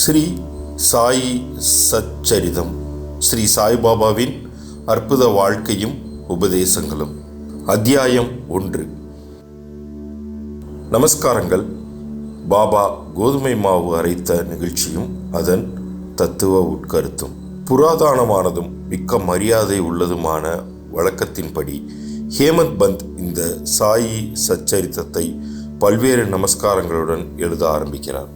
ஸ்ரீ சாயி சச்சரிதம். ஸ்ரீ சாய்பாபாவின் அற்புத வாழ்க்கையும் உபதேசங்களும். அத்தியாயம் ஒன்று. நமஸ்காரங்கள். பாபா கோதுமை மாவு அரைத்த நிகழ்ச்சியும் அதன் தத்துவ உட்கருத்தும். புராதனமானதும் மிக்க மரியாதை உள்ளதுமான வழக்கத்தின்படி ஹேமந்த் பந்த் இந்த சாயி சச்சரித்தத்தை பல்வேறு நமஸ்காரங்களுடன் எழுத ஆரம்பிக்கிறார்.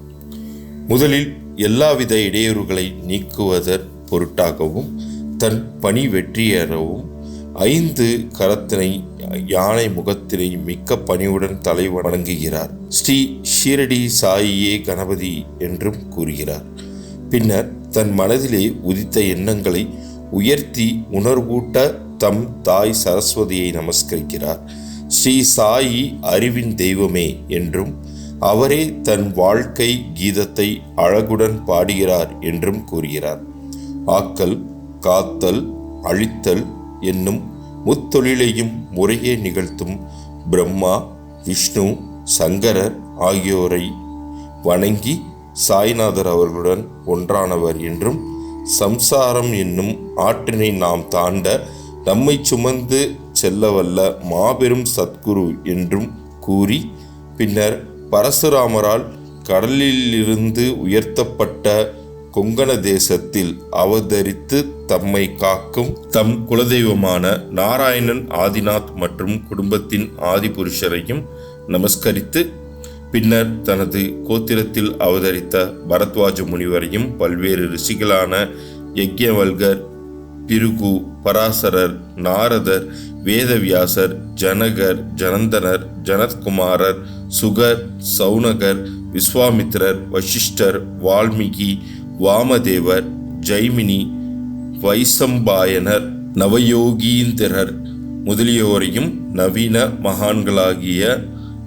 முதலில் எல்லாவித இடையூறுகளை நீக்குவதற் பொருட்டாகவும் தன் பணி வெற்றியேறவும் ஐந்து கரத்தினை யானை முகத்தினை மிக்க பணிவுடன் தலை வணங்குகிறார். ஸ்ரீ ஷீரடி சாயியே கணபதி என்றும் கூறுகிறார். பின்னர் தன் மனதிலே உதித்த எண்ணங்களை உயர்த்தி உணர்வூட்ட தம் தாய் சரஸ்வதியை நமஸ்கரிக்கிறார். ஸ்ரீ சாயி அறிவின் தெய்வமே என்றும் அவரே தன் வாழ்க்கை கீதத்தை அழகுடன் பாடுகிறார் என்றும் கூறுகிறார். ஆக்கல் காத்தல் அழித்தல் என்னும் முத்தொழிலையும் முறையே நிகழ்த்தும் பிரம்மா விஷ்ணு சங்கரர் ஆகியோரை வணங்கி சாய்நாதர் அவர்களுடன் ஒன்றானவர் என்றும் சம்சாரம் என்னும் ஆற்றினை நாம் தாண்ட நம்மை சுமந்து செல்லவல்ல மாபெரும் சத்குரு என்றும் கூறி பின்னர் பரசுராமரால் கடலிலிருந்து உயர்த்தப்பட்ட கொங்கண தேசத்தில் அவதரித்து தம்மை காக்கும் தம் குலதெய்வமான நாராயணன் ஆதிநாத் மற்றும் குடும்பத்தின் ஆதிபுருஷரையும் நமஸ்கரித்து பின்னர் தனது கோத்திரத்தில் அவதரித்த பரத்வாஜ முனிவரையும் பல்வேறு ரிஷிகளான யக்ஞவல்கர் பிருகு பராசரர் நாரதர் வேதவியாசர் ஜனகர் ஜனந்தனர் ஜனத்குமாரர் சுகர் சௌனகர் விஸ்வாமித்திரர் வசிஷ்டர் வால்மீகி வாமதேவர் ஜைமினி வைசம்பாயனர் நவயோகீந்திரர் முதலியோரையும் நவீன மகான்களாகிய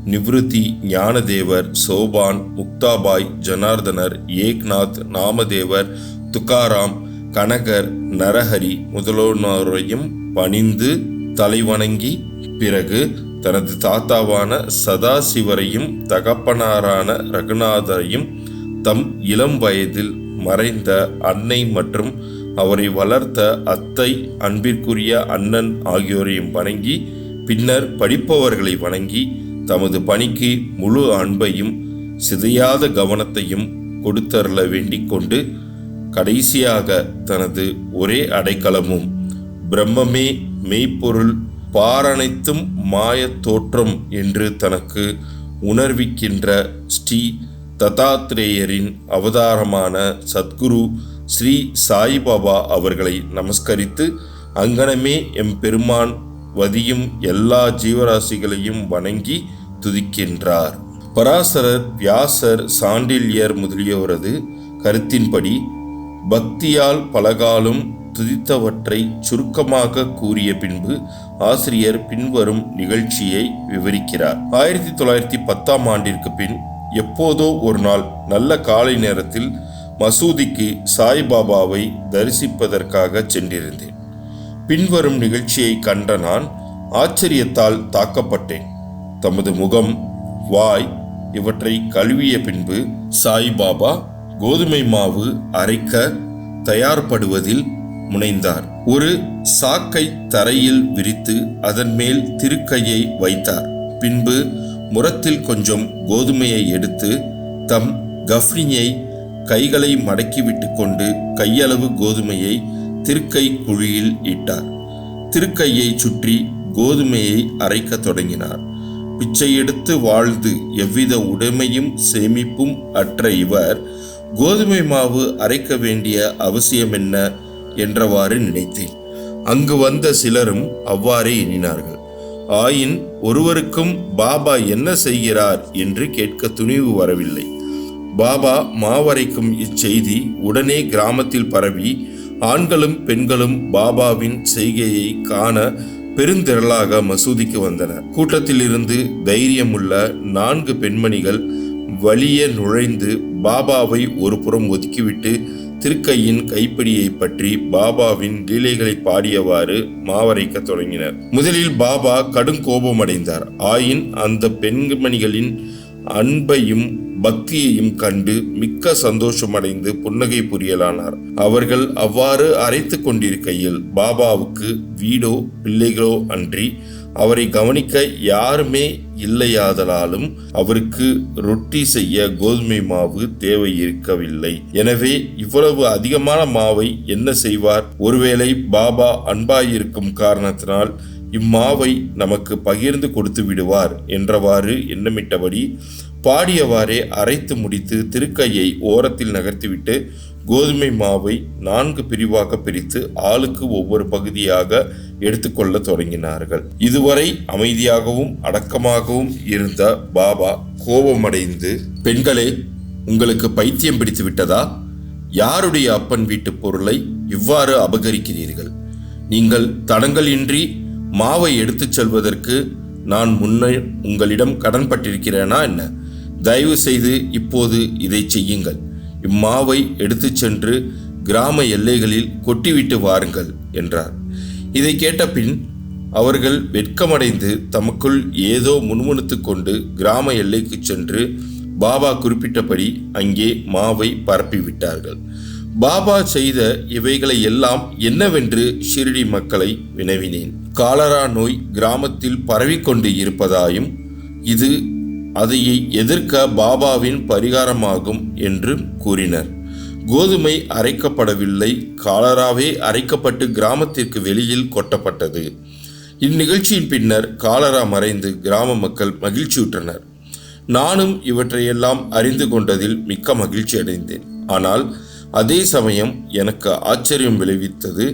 நிவிருத்தி ஞானதேவர் சோபான் முக்தாபாய் ஜனார்தனர் ஏக்நாத் நாமதேவர் துக்காராம் கனகர் நரஹரி முதலோனோரையும் பணிந்து தலைவணங்கி பிறகு தனது தாத்தாவான சதாசிவரையும் தகப்பனாரான ரகுநாதரையும் தம் இளம் வயதில் மறைந்த அன்னை மற்றும் அவரை வளர்த்த அத்தை அன்பிற்குரிய அண்ணன் ஆகியோரையும் வணங்கி பின்னர் படிப்பவர்களை வணங்கி தமது பணிக்கு முழு அன்பையும் சிதையாத கவனத்தையும் கொடுத்தருள வேண்டிக் கொண்டு கடைசியாக தனது ஒரே அடைக்கலமும் பிரம்மமே மெய்ப்பொருள் பாரனைத்தும் மாயத் தோற்றம் என்று தனக்கு உணர்விக்கின்ற ஸ்ரீ தத்தாத்ரேயரின் அவதாரமான சத்குரு ஸ்ரீ சாய்பாபா அவர்களை நமஸ்கரித்து அங்கனமே எம் பெருமான் வதியும் எல்லா ஜீவராசிகளையும் வணங்கி துதிக்கின்றார். பராசரர் வியாசர் சாண்டில்யர் முதலியோரது கருத்தின்படி பக்தியால் பலகாலும் துதித்தவற்றை சுருக்கமாக கூறிய பின்பு ஆசிரியர் பின்வரும் நிகழ்ச்சியை விவரிக்கிறார். ஆயிரத்தி தொள்ளாயிரத்தி பத்தாம் ஆண்டிற்கு பின் எப்போதோ ஒரு நாள் நல்ல காலை நேரத்தில் மசூதிக்கு சாய்பாபாவை தரிசிப்பதற்காக சென்றிருந்தேன். பின்வரும் நிகழ்ச்சியை கண்ட நான் ஆச்சரியத்தால் தாக்கப்பட்டேன். தமது முகம் வாய் இவற்றை கழுவிய பின்பு சாய்பாபா கோதுமை மாவு அரைக்க தயார்படுவதில் முனைந்தார். ஒரு சாக்கை தரையில் விரித்து அதன் மேல் திருக்கையை வைத்தார். பின்பு முரத்தில் கொஞ்சம் கோதுமையை எடுத்து தம் கஃப்னியை கைகளை மடக்கிவிட்டு கொண்டு கையளவு கோதுமையை திருக்கை குழியில் இட்டார். திருக்கையை சுற்றி கோதுமையை அரைக்கத் தொடங்கினார். பிச்சை எடுத்து வாழ்ந்து எவ்வித உடைமையும் சேமிப்பும் அற்ற இவர் கோதுமை மாவு அரைக்க வேண்டிய அவசியம் என்ன என்றவாறு நினைத்தேன். அங்கு வந்த சிலரும் அவ்வாறே எண்ணினார்கள். ஆயின் ஒருவருக்கும் பாபா என்ன செய்கிறார் என்று கேட்க துணிவு வரவில்லை. பாபா மாவரைக்கும் இச்செய்தி உடனே கிராமத்தில் பரவி ஆண்களும் பெண்களும் பாபாவின் செய்கையை காண பெருந்திரளாக மசூதிக்கு வந்தனர். கூட்டத்திலிருந்து தைரியமுள்ள நான்கு பெண்மணிகள் வழியே நுழைந்து பாபாவை ஒரு புறம் ஒதுக்கிவிட்டு திருக்கையின் கைப்பிடியை பற்றி பாபாவின் லீலைகளை பாடியவாறு மாவரைக்க தொடங்கினர். முதலில் பாபா கடும் கோபமடைந்தார் ஆயின் அந்த பெண்மணிகளின் அன்பையும் பக்தியையும் கண்டு மிக்க சந்தோஷமடைந்து புன்னகை புரியலானார். அவர்கள் அவ்வாறு அரைத்து கொண்டிருக்கையில் பாபாவுக்கு வீடோ பிள்ளைகளோ அன்றி அவரை கவனிக்க யாருமே இல்லையாதலாலும் அவருக்கு ரொட்டி செய்ய கோதுமை மாவு தேவை இருக்கவில்லை எனவே இவ்வளவு அதிகமான மாவை என்ன செய்வார்? ஒருவேளை பாபா அன்பாயிருக்கும் காரணத்தினால் இம்மாவை நமக்கு பகிர்ந்து கொடுத்து விடுவார் என்றவாறு எண்ணமிட்டபடி பாடியவாறே அரைத்து முடித்து திருக்கையை ஓரத்தில் நகர்த்திவிட்டு கோதுமை மாவை நான்கு பிரிவாக பிரித்து ஆளுக்கு ஒவ்வொரு பகுதியாக எடுத்துக்கொள்ள தொடங்கினார்கள். இதுவரை அமைதியாகவும் அடக்கமாகவும் இருந்த பாபா கோபமடைந்து பெண்களே உங்களுக்கு பைத்தியம் பிடித்து விட்டதா? யாருடைய அப்பன் வீட்டு பொருளை இவ்வாறு அபகரிக்கிறீர்கள்? நீங்கள் தடங்கலின்றி மாவை எடுத்துச் செல்வதற்கு நான் முன்னே உங்களிடம் கடன்பட்டிருக்கிறேனா என்ன? தயவு செய்து இப்போது இதை செய்யுங்கள். இம்மாவை எடுத்துச் சென்று கிராம எல்லைகளில் கொட்டிவிட்டு வாருங்கள் என்றார். இதை கேட்ட பின் அவர்கள் வெட்கமடைந்து தமக்குள் ஏதோ முணுமுணுத்து கொண்டு கிராம எல்லைக்கு சென்று பாபா குறிப்பிட்டபடி அங்கே மாவை பரப்பிவிட்டார்கள். பாபா செய்த இவைகளை எல்லாம் என்னவென்று ஷிரடி மக்களை வினவினேன். காலரா நோய் கிராமத்தில் பரவிக்கொண்டு இருப்பதாயும் இது அதையை எதிர்க்க பாபாவின் பரிகாரமாகும் என்று கூறினர். கோதுமை அரைக்கப்படவில்லை காலராவே அரைக்கப்பட்டு கிராமத்திற்கு வெளியில் கொட்டப்பட்டது. இந்நிகழ்ச்சியின் பின்னர் காலரா மறைந்து கிராம மக்கள் மகிழ்ச்சியுற்றனர். நானும் இவற்றையெல்லாம் அறிந்து கொண்டதில் மிக்க மகிழ்ச்சி அடைந்தேன் ஆனால் அதே சமயம் எனக்கு ஆச்சரியம் விளைவித்தது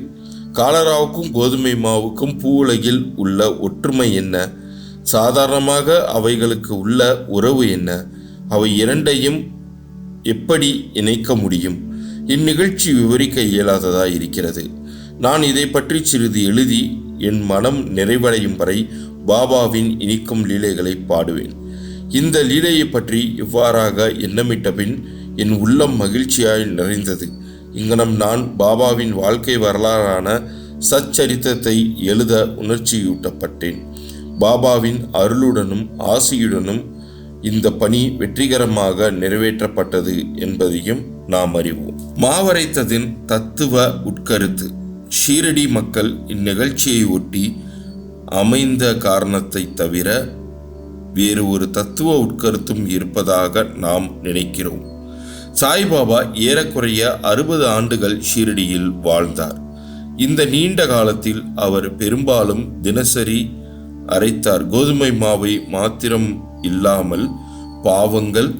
காலராவுக்கும் கோதுமை மாவுக்கும் பூ உலகில் உள்ள ஒற்றுமை என்ன? சாதாரணமாக அவைகளுக்கு உள்ள உறவு என்ன? அவை இரண்டையும் எப்படி இணைக்க முடியும்? இந்நிகழ்ச்சி விவரிக்க இயலாததாக இருக்கிறது. நான் இதை பற்றி சிறிது எழுதி என் மனம் நிறைவடையும் வரை பாபாவின் இனிக்கும் லீலைகளை பாடுவேன். இந்த லீலையை பற்றி இவ்வாறாக எண்ணமிட்ட பின் என் உள்ளம் மகிழ்ச்சியாய் நிறைந்தது. இங்கனம் நான் பாபாவின் வாழ்க்கை வரலாறான சச்சரித்தத்தை எழுத உணர்ச்சியூட்டப்பட்டேன். பாபாவின் அருளுடனும் ஆசியுடனும் இந்த பணி வெற்றிகரமாக நிறைவேற்றப்பட்டது என்பதையும் நாம் அறிவோம். மாவரைத்ததின் தத்துவ உட்கருத்து ஷீரடி மக்கள் இந்நிகழ்ச்சியை ஒட்டி அமைந்த காரணத்தை தவிர வேறு ஒரு தத்துவ உட்கருத்தும் இருப்பதாக நாம் நினைக்கிறோம். சாய்பாபா ஏறக்குறைய அறுபது ஆண்டுகள் ஷீரடியில் வாழ்ந்தார். இந்த நீண்ட காலத்தில் அவர் பெரும்பாலும் தினசரி அரைத்தார். கோதுமை மாவை மாத்திரம் இல்லாமல் பாவங்கள்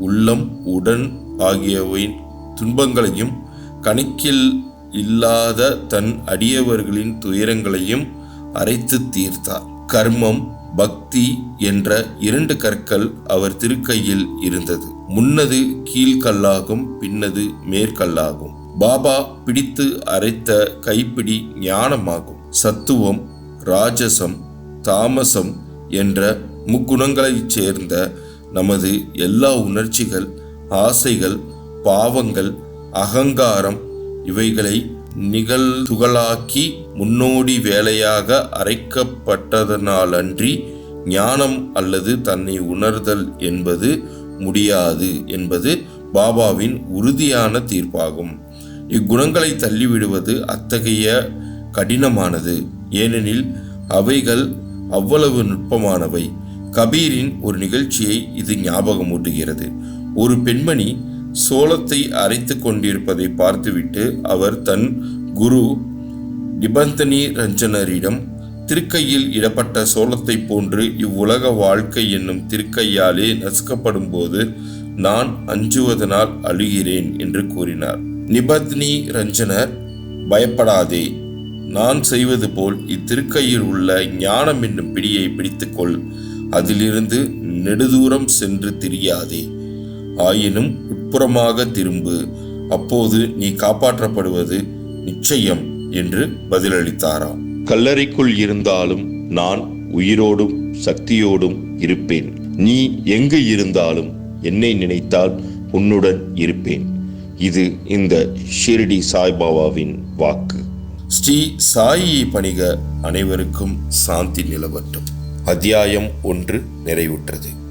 உள்ளம் உடன் ஆகியவை துன்பங்களையும் கணக்கில் இல்லாத தன் அடியவர்களின் துயரங்களையும் அரைத்து தீர்த்தார். கர்மம் பக்தி என்ற இரண்டு கற்கள் அவர் திருக்கையில் இருந்தது. முன்னது கீழ்கல்லாகும் பின்னது மேற்கல்லாகும். பாபா பிடித்து அரைத்த கைப்பிடி ஞானமாகும். சத்துவம் ராஜசம் தாமசம் என்ற முக்குணங்களைச் சேர்ந்த நமது எல்லா உணர்ச்சிகள் ஆசைகள் பாவங்கள் அகங்காரம் இவைகளை நிகழ்துகளாக்கி முன்னோடி வேலையாக அரைக்கப்பட்டதனாலன்றி ஞானம் அல்லது தன்னை உணர்தல் என்பது முடியாது என்பது பாபாவின் உறுதியான தீர்ப்பாகும். இக்குணங்களை தள்ளிவிடுவது அத்தகைய கடினமானது. ஏனெனில் அவைகள் அவ்வளவு நுட்பமானவை. கபீரின் ஒரு நிகழ்ச்சியை இது ஞாபகமூட்டுகிறது. ஒரு பெண்மணி சோளத்தை அரைத்து கொண்டிருப்பதை பார்த்துவிட்டு அவர் தன் குரு நிபந்தனி ரஞ்சனரிடம் திருக்கையில் இடப்பட்ட சோளத்தை போன்று இவ்வுலக வாழ்க்கை என்னும் திருக்கையாலே நசுக்கப்படும் போது நான் அஞ்சுவதனால் அழுகிறேன் என்று கூறினார். நிபத்னி ரஞ்சனர் பயப்படாதே நான் செய்வது போல் இத்திருக்கையில் உள்ள ஞானம் என்னும் பிடியை பிடித்துக்கொள். அதிலிருந்து நெடுதூரம் சென்று திரியாதே. ஆயினும் உட்புறமாக திரும்பு. அப்போது நீ காப்பாற்றப்படுவது நிச்சயம் என்று பதிலளித்தாராம். கல்லறைக்குள் இருந்தாலும் நான் உயிரோடும் சக்தியோடும் இருப்பேன். நீ எங்கு இருந்தாலும் என்னை நினைத்தால் உன்னுடன் இருப்பேன். இது இந்த ஷிரடி சாய்பாபாவின் வாக்கு. ஸ்ரீ சாயியை பணிக அனைவருக்கும் சாந்தி நிலவட்டும். அத்தியாயம் ஒன்று நிறைவுற்றது.